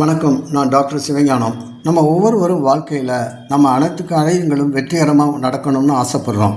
வணக்கம் நான் டாக்டர் சிவஞானம். நம்ம ஒவ்வொருவரும் வாழ்க்கையில் நம்ம அனைத்து காரியங்களும் வெற்றிகரமாக நடக்கணும்னு ஆசைப்படுறோம்.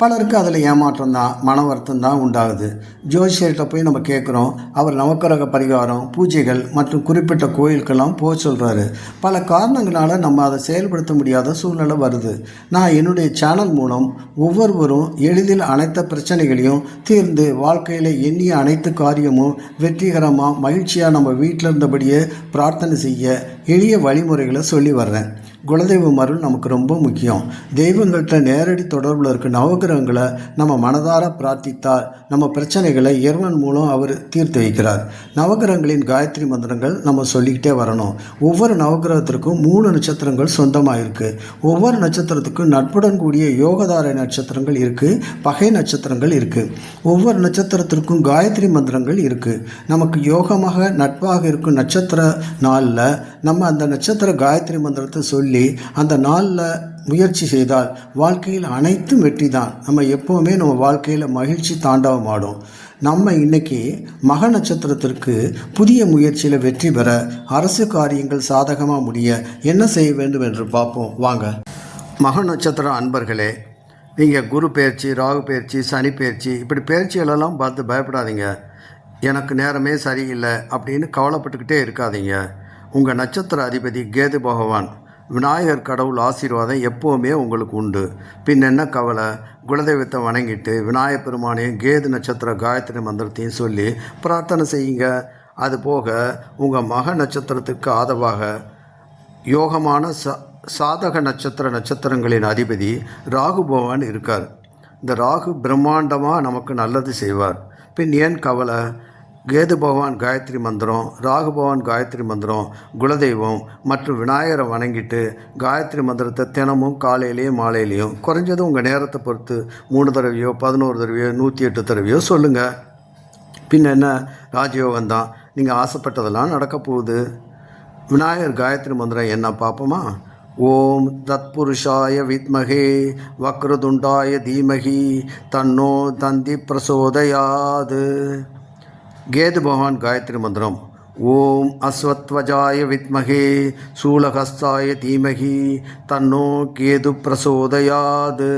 பலருக்கு அதில் ஏமாற்றம் தான் மன வருத்தம் தான் உண்டாகுது. ஜோசியர்கிட்ட போய் நம்ம கேட்குறோம் அவர் நவக்கிரக பரிகாரம் பூஜைகள் மற்றும் குறிப்பிட்ட கோயிலுக்கெல்லாம் போக சொல்கிறாரு பல காரணங்களால் நம்ம அதை செயல்படுத்த முடியாத சூழ்நிலை வருது. நான் என்னுடைய சேனல் மூலம் ஒவ்வொருவரும் எளிதில் அனைத்து பிரச்சனைகளையும் தீர்ந்து வாழ்க்கையில் எண்ணிய அனைத்து காரியமும் வெற்றிகரமாக மகிழ்ச்சியாக நம்ம வீட்டில் இருந்தபடியே பிரார்த்தனை செய்ய எளிய வழிமுறைகளை சொல்லி வர்றேன். குலதெய்வம் அருள் நமக்கு ரொம்ப முக்கியம். தெய்வங்கள்கிட்ட நேரடி தொடர்பில் இருக்க நவகிரகங்களை நம்ம மனதார பிரார்த்தித்தால் நம்ம பிரச்சனைகளை இறைவன் மூலம் அவர் தீர்த்து வைக்கிறார். நவகிரகங்களின் காயத்ரி மந்திரங்கள் நம்ம சொல்லிக்கிட்டே வரணும். ஒவ்வொரு நவகிரகத்திற்கும் மூணு நட்சத்திரங்கள் சொந்தமாக இருக்குது ஒவ்வொரு நட்சத்திரத்துக்கும் நட்புடன் கூடிய யோகதார நட்சத்திரங்கள் இருக்குது பகை நட்சத்திரங்கள் இருக்குது ஒவ்வொரு நட்சத்திரத்திற்கும் காயத்ரி மந்திரங்கள் இருக்குது நமக்கு யோகமாக நட்பாக இருக்கும் நட்சத்திர நாளில் நம்ம அந்த நட்சத்திர காயத்ரி மந்திரத்தை சொல்லி அந்த நாளில் முயற்சி செய்தால் வாழ்க்கையில் அனைத்தும் வெற்றி தான் நம்ம எப்போவுமே நம்ம வாழ்க்கையில் மகிழ்ச்சி தாண்டவம் ஆடும் நம்ம இன்னைக்கு மக நட்சத்திரத்திற்கு புதிய முயற்சியில் வெற்றி பெற அரசு காரியங்கள் சாதகமாக முடிய என்ன செய்ய வேண்டும் என்று பார்ப்போம். வாங்க. மக நட்சத்திர அன்பர்களே நீங்கள் குரு பயிற்சி ராகு பயிற்சி சனி பயிற்சி இப்படி பயிற்சிகளெல்லாம் பார்த்து பயப்படாதீங்க. எனக்கு நேரமே சரியில்லை அப்படின்னு கவலைப்பட்டுக்கிட்டே இருக்காதீங்க. உங்கள் நட்சத்திர அதிபதி கேது பகவான் விநாயகர் கடவுள் ஆசீர்வாதம் எப்போவுமே உங்களுக்கு உண்டு. பின் என்ன கவலை? குலதெய்வத்தை வணங்கிட்டு விநாயகப் பெருமானையும் கேது நட்சத்திர காயத்ரி மந்திரத்தையும் சொல்லி பிரார்த்தனை செய்யுங்க. அது போக உங்கள் மக நட்சத்திரத்துக்கு ஆதரவாக யோகமான சா சாதக நட்சத்திர நட்சத்திரங்களின் அதிபதி ராகு பகவான் இருக்கார். இந்த ராகு பிரம்மாண்டமாக நமக்கு நல்லது செய்வார். பின் ஏன் கவலை? கேது பகவான் காயத்ரி மந்திரம் ராகு பகவான் காயத்ரி மந்திரம் குலதெய்வம் மற்றும் விநாயகரை வணங்கிட்டு காயத்ரி மந்திரத்தை தினமும் காலையிலையும் மாலையிலையும் குறைஞ்சது உங்கள் நேரத்தை பொறுத்து மூணு தடவையோ பதினோரு தடவையோ நூற்றி எட்டு தடவையோ சொல்லுங்கள் பின்ன என்ன? ராஜயோகம் தான். நீங்கள் ஆசைப்பட்டதெல்லாம் நடக்க போகுது. விநாயகர் காயத்ரி மந்திரம் என்ன பார்ப்போமா ஓம் தத்புருஷாய வித்மகே வக்ரதுண்டாய தீமகி தன்னோ தந்தி பிரசோதயாது. கேது பகவான் காயத்ரி மந்திரம். ஓம் அஸ்வத்வஜாய வித்மகே சூலஹஸ்தாய தீமகி தன்னோ கேது பிரசோதயாது.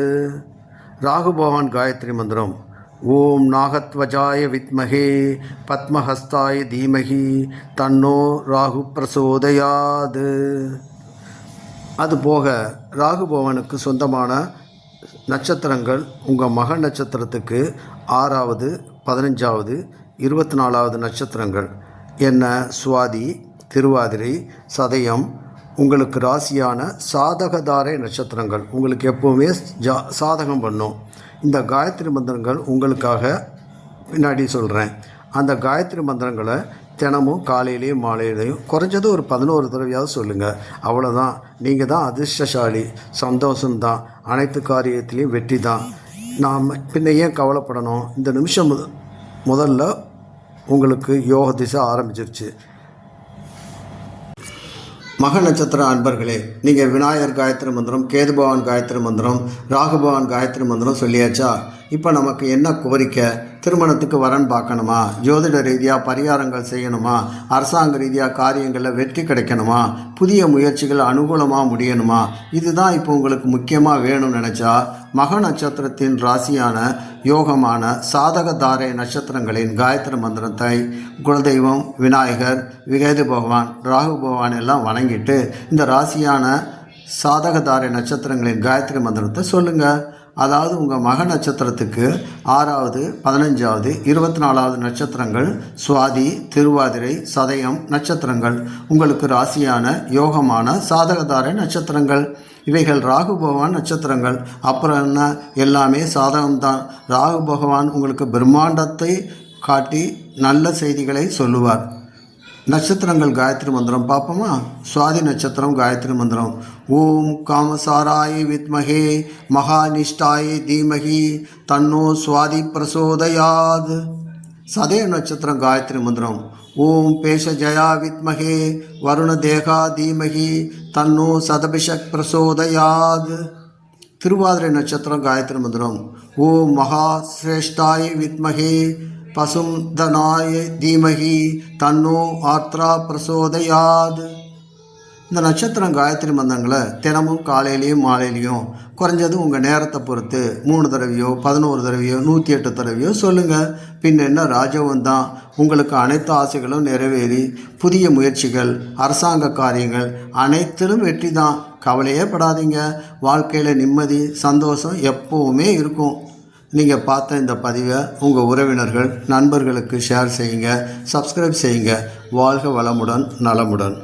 ராகு பகவான் காயத்ரி மந்திரம். ஓம் நாகத்வஜாய வித்மகே பத்மஹஸ்தாய தீமகி தன்னோ ராகு பிரசோதயாது. அதுபோக ராகு பவனுக்கு சொந்தமான நட்சத்திரங்கள் உங்கள் மக நட்சத்திரத்துக்கு ஆறாவது பதினஞ்சாவது இருபத்தி நாலாவது நட்சத்திரங்கள். என்ன? சுவாதி திருவாதிரை சதயம். உங்களுக்கு ராசியான சாதகதாரை நட்சத்திரங்கள். உங்களுக்கு எப்போவுமே ஜா சாதகம் பண்ணும். இந்த காயத்ரி மந்திரங்கள் உங்களுக்காக பின்னாடி சொல்கிறேன் அந்த காயத்ரி மந்திரங்களை தினமும் காலையிலையும் மாலையிலையும் குறைஞ்சது ஒரு பதினோரு தடவையாவது சொல்லுங்கள் அவ்வளோதான் நீங்கள் தான் அதிர்ஷ்டசாலி. சந்தோஷம்தான். அனைத்து காரியத்திலையும் வெற்றி தான் நாம் பின்ன ஏன் கவலைப்படணும்? இந்த நிமிஷம் முத முதல்ல உங்களுக்கு யோக திசை ஆரம்பிச்சிருச்சு. மக நட்சத்திர அன்பர்களே நீங்கள் விநாயகர் காயத்ரி மந்திரம் கேதுபவான் காயத்ரி மந்திரம் ராகுபவான் காயத்ரி மந்திரம் சொல்லியாச்சா? இப்போ நமக்கு என்ன கோரிக்கை? திருமணத்துக்கு வரன் பார்க்கணுமா? ஜோதிட ரீதியாக பரிகாரங்கள் செய்யணுமா? அரசாங்க ரீதியாக காரியங்களில் வெற்றி கிடைக்கணுமா? புதிய முயற்சிகள் அனுகூலமாக முடியணுமா? இதுதான் இப்போ உங்களுக்கு முக்கியமாக வேணும்னு நினச்சா மக நட்சத்திரத்தின் ராசியான யோகமான சாதக தாரை நட்சத்திரங்களின் காயத்ரி மந்திரத்தை குலதெய்வம் விநாயகர் விகேது பகவான் ராகு பகவான் எல்லாம் வணங்கிட்டு இந்த ராசியான சாதகதாரை நட்சத்திரங்களின் காயத்ரி மந்திரத்தை சொல்லுங்கள் அதாவது உங்கள் மக நட்சத்திரத்துக்கு ஆறாவது பதினஞ்சாவது இருபத்தி நாலாவது நட்சத்திரங்கள் சுவாதி திருவாதிரை சதயம் நட்சத்திரங்கள் உங்களுக்கு ராசியான யோகமான சாதகதார நட்சத்திரங்கள் இவைகள் ராகு பகவான் நட்சத்திரங்கள். அப்புறம் என்ன? எல்லாமே சாதகம்தான். ராகு பகவான் உங்களுக்கு பிரம்மாண்டத்தை காட்டி நல்ல செய்திகளை சொல்லுவார். நட்சத்திரங்கள் காயத்ரி மந்திரம் பார்ப்போமா சுவாதி நட்சத்திரம் காயத்ரி மந்திரம். ஓம் காமசாராய வித்மகே மகாநிஷ்டாய தீமகி தன்னோ சுவாதி பிரசோதயாத். சதய நட்சத்திரம் காயத்ரி மந்திரம். ஓம் பேஷஜயா வித்மகே வருண தேகா தீமகி தன்னோ சதபிஷக் பிரசோதயாத். திருவாதிரை நட்சத்திரம் காயத்ரி மந்திரம். ஓம் மகா சிரேஷ்டாய வித்மகே பசுந்தனாய தீமகி தன்னோ ஆத்ரா பிரசோதையாது. இந்த நட்சத்திரம் காயத்ரி மந்தங்களை தினமும் காலையிலையும் மாலையிலையும் குறைஞ்சது உங்கள் நேரத்தை பொறுத்து மூணு தடவையோ பதினோரு தடவையோ நூற்றி எட்டு தடவையோ சொல்லுங்கள் பின் என்ன ராஜவும் தான் உங்களுக்கு அனைத்து ஆசைகளும் நிறைவேறி புதிய முயற்சிகள் அரசாங்க காரியங்கள் அனைத்திலும் வெற்றி தான் கவலையே படாதீங்க. வாழ்க்கையில் நிம்மதி சந்தோஷம் எப்போவுமே இருக்கும். நீங்கள் பார்த்த இந்த பதிவை உங்கள் உறவினர்கள் நண்பர்களுக்கு ஷேர் செய்யுங்க சப்ஸ்கிரைப் செய்யுங்க. வாழ்க வளமுடன் நலமுடன்.